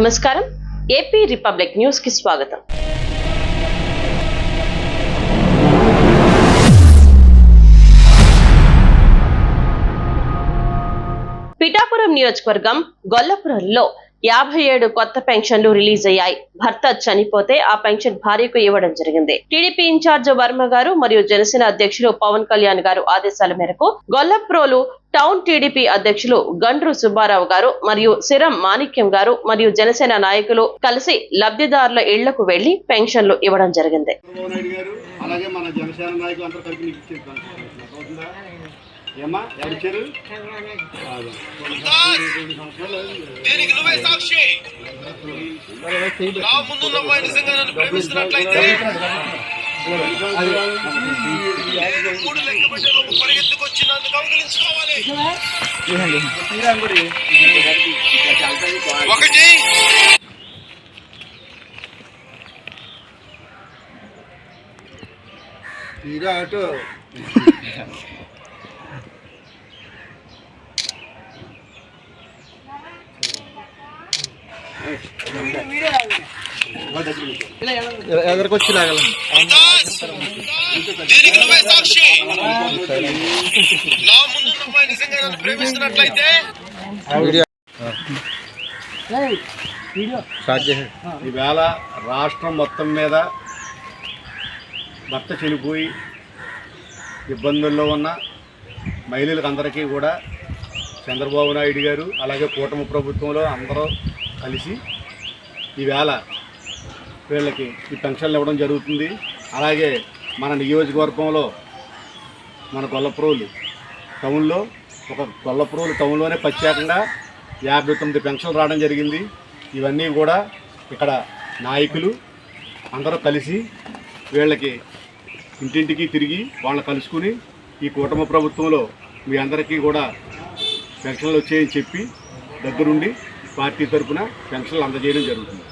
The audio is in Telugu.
నమస్కారం. ఏపీ రిపబ్లిక్ న్యూస్కి స్వాగతం. పిఠాపురం నియోజకవర్గం గొల్లపురంలో యాభై ఏడు కొత్త పెన్షన్లు రిలీజ్ అయ్యాయి. భర్త చనిపోతే ఆ పెన్షన్ భార్యకు ఇవ్వడం జరిగింది. టీడీపీ ఇన్ఛార్జ్ వర్మ గారు మరియు జనసేన అధ్యక్షులు పవన్ కళ్యాణ్ గారు ఆదేశాల మేరకు గొల్లప్రోలు టౌన్ టీడీపీ అధ్యక్షులు గండ్రు సుబ్బారావు గారు మరియు సిరం మాణిక్యం గారు మరియు జనసేన నాయకులు కలిసి లబ్ధిదారుల ఇళ్ళకు వెళ్ళి పెన్షన్లు ఇవ్వడం జరిగింది. దీనికి నువ్వే సాక్షి. నా ముందున్న నిజంగా నన్ను ప్రేమిస్తున్నట్లయితే మూడు లెక్క పరిగెత్తుకొచ్చి నన్ను కౌగిలించుకోవాలి. ఒకటి. తీరా అటు ఎదరికొచ్చి లాగలం సాక్షి నా ప్రేమిస్తున్నట్లయితే ఈవేళ రాష్ట్రం మొత్తం మీద భర్త చనిపోయి ఇబ్బందుల్లో ఉన్న మహిళలకు అందరికీ కూడా చంద్రబాబు నాయుడు గారు అలాగే కూటమి ప్రభుత్వంలో అందరూ కలిసి ఈవేళ వీళ్ళకి ఈ పెన్షన్లు ఇవ్వడం జరుగుతుంది. అలాగే మన నియోజకవర్గంలో మన గొల్లప్రోలు టౌన్లో ఒక గొల్లప్రోలు టౌన్లోనే ప్రత్యేకంగా యాభై తొమ్మిది పెన్షన్లు రావడం జరిగింది. ఇవన్నీ కూడా ఇక్కడ నాయకులు అందరూ కలిసి వీళ్ళకి ఇంటింటికి తిరిగి వాళ్ళని కలుసుకుని ఈ కూటమి ప్రభుత్వంలో మీ అందరికీ కూడా పెన్షన్లు వచ్చాయని చెప్పి దగ్గరుండి పార్టీ తరఫున పెన్షన్లు అందజేయడం జరుగుతుంది.